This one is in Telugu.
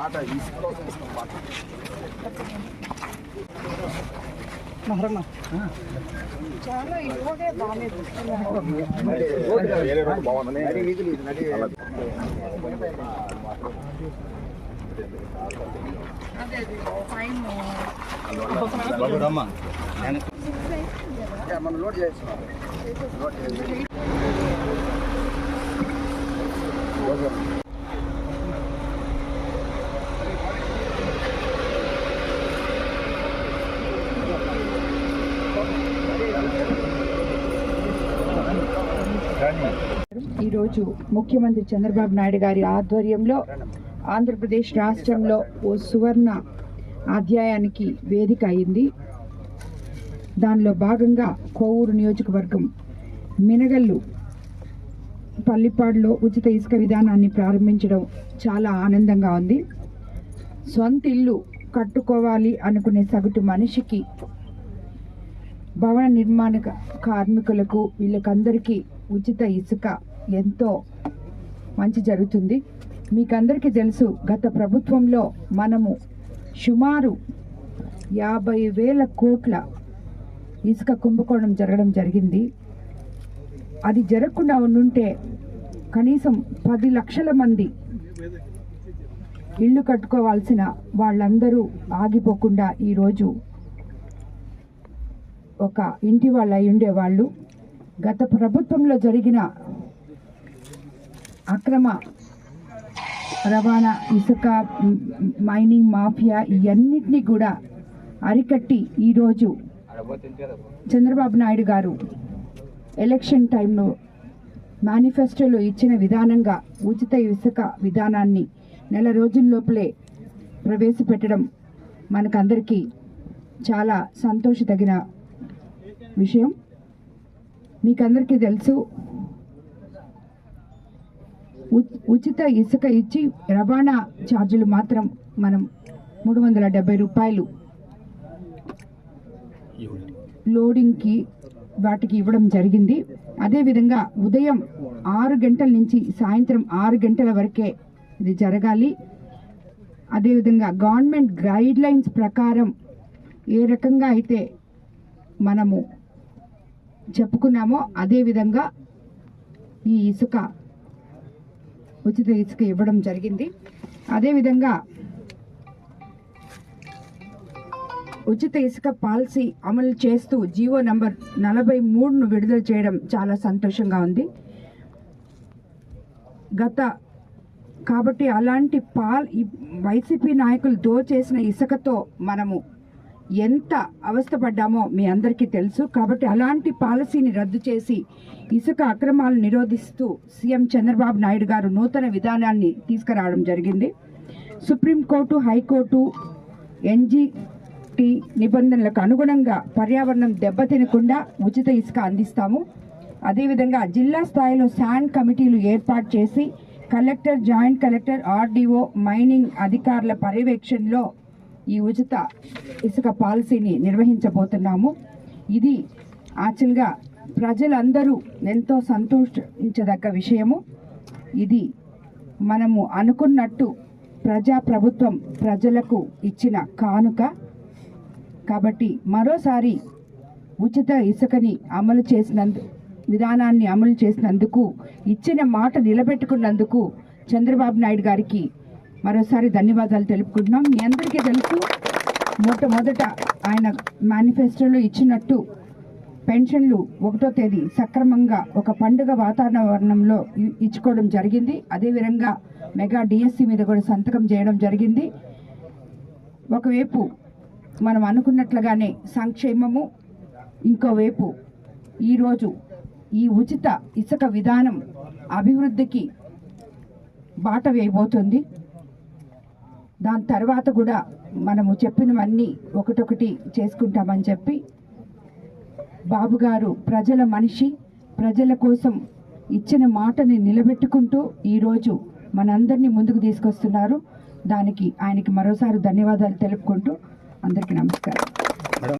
డిగ్రీ ఆడైనా మనం లోడ్ చేస్తున్నాం. లోడ్ చేసి ఈరోజు ముఖ్యమంత్రి చంద్రబాబు నాయుడు గారి ఆధ్వర్యంలో ఆంధ్రప్రదేశ్ రాష్ట్రంలో ఓ సువర్ణ అధ్యాయానికి వేదిక అయింది. దానిలో భాగంగా కోవూరు నియోజకవర్గం మినగల్లు పల్లిపాడులో ఉచిత ఇసుక విధానాన్ని ప్రారంభించడం చాలా ఆనందంగా ఉంది. సొంత ఇల్లు కట్టుకోవాలి అనుకునే సగటు మనిషికి భవన నిర్మాణ కార్మికులకు వీళ్ళకందరికీ ఉచిత ఇసుక ఎంతో మంచి జరుగుతుంది. మీకందరికీ తెలుసు గత ప్రభుత్వంలో మనము సుమారు యాభై వేల కోట్ల ఇసుక కుంభకోణం జరగడం జరిగింది. అది జరగకుండా ఉండుంటే కనీసం పది లక్షల మంది ఇల్లు కట్టుకోవాల్సిన వాళ్ళందరూ ఆగిపోకుండా ఈరోజు ఒక ఇంటి వాళ్ళు అయి ఉండేవాళ్ళు. గత ప్రభుత్వంలో జరిగిన అక్రమ రవాణా ఇసుక మైనింగ్ మాఫియా ఇవన్నిటినీ కూడా అరికట్టి ఈరోజు చంద్రబాబు నాయుడు గారు ఎలక్షన్ టైంలో మేనిఫెస్టోలో ఇచ్చిన విధానంగా ఉచిత ఇసుక విధానాన్ని నెల రోజుల లోపలే ప్రవేశపెట్టడం మనకందరికీ చాలా సంతోషతగిన విషయం. మీకందరికీ తెలుసు. ఉచిత ఇసుక ఇచ్చి రవాణా ఛార్జీలు మాత్రం మనం మూడు వందల డెబ్బై రూపాయలు. లోడింగ్కి వాటికి ఇవ్వడం జరిగింది. అదేవిధంగా ఉదయం ఆరు గంటల నుంచి సాయంత్రం ఆరు గంటల వరకే ఇది జరగాలి. అదేవిధంగా గవర్నమెంట్ గైడ్లైన్స్ ప్రకారం ఏ రకంగా అయితే మనము చెప్పుకున్నామో అదేవిధంగా ఈ ఇసుక ఉచిత ఇసుక ఇవ్వడం జరిగింది. అదేవిధంగా ఉచిత ఇసుక పాలసీ అమలు చేస్తూ జీవో నంబర్ నలభై మూడును విడుదల చేయడం చాలా సంతోషంగా ఉంది. గత కాబట్టి అలాంటి పాల్ వైసీపీ నాయకులు దోచేసిన ఇసుకతో మనము ఎంత అవస్థపడ్డామో మీ అందరికీ తెలుసు. కాబట్టి అలాంటి పాలసీని రద్దు చేసి ఇసుక అక్రమాలు నిరోధిస్తూ సీఎం చంద్రబాబు నాయుడు గారు నూతన విధానాన్ని తీసుకురావడం జరిగింది. సుప్రీంకోర్టు హైకోర్టు ఎన్జిటి నిబంధనలకు అనుగుణంగా పర్యావరణం దెబ్బతినకుండా ఉచిత ఇసుక అందిస్తాము. అదేవిధంగా జిల్లా స్థాయిలో శాండ్ కమిటీలు ఏర్పాటు చేసి collector joint collector RDO mining అధికారుల పర్యవేక్షణలో ఈ ఉచిత ఇసుక పాలసీని నిర్వహించబోతున్నాము. ఇది యాక్చువల్గా ప్రజలందరూ ఎంతో సంతోషించదగ్గ విషయము. ఇది మనము అనుకున్నట్టు ప్రజా ప్రభుత్వం ప్రజలకు ఇచ్చిన కానుక. కాబట్టి మరోసారి ఉచిత ఇసుకని అమలు చేసినందు విధానాన్ని అమలు చేసినందుకు ఇచ్చిన మాట నిలబెట్టుకున్నందుకు చంద్రబాబు నాయుడు గారికి మరోసారి ధన్యవాదాలు తెలుపుకుంటున్నాం. మీ అందరికీ తెలుసు మొట్టమొదట ఆయన మేనిఫెస్టోలో ఇచ్చినట్టు పెన్షన్లు ఒకటో తేదీ సక్రమంగా ఒక పండుగ వాతావరణంలో ఇ- ఇచ్చుకోవడం జరిగింది. అదేవిధంగా మెగా డిఎస్సి మీద కూడా సంతకం చేయడం జరిగింది. ఒకవైపు మనం అనుకున్నట్లుగానే సంక్షేమము ఇంకోవైపు ఈరోజు ఈ ఉచిత ఇసుక విధానం అభివృద్ధికి బాట వేయబోతుంది. దాని తర్వాత కూడా మనము చెప్పినవన్నీ ఒకటొకటి చేసుకుంటామని చెప్పి బాబు గారు ప్రజల మనిషి ప్రజల కోసం ఇచ్చిన మాటని నిలబెట్టుకుంటూ ఈరోజు మనందరినీ ముందుకు తీసుకొస్తున్నారు. దానికి ఆయనకి మరోసారి ధన్యవాదాలు తెలుపుకుంటూ అందరికీ నమస్కారం.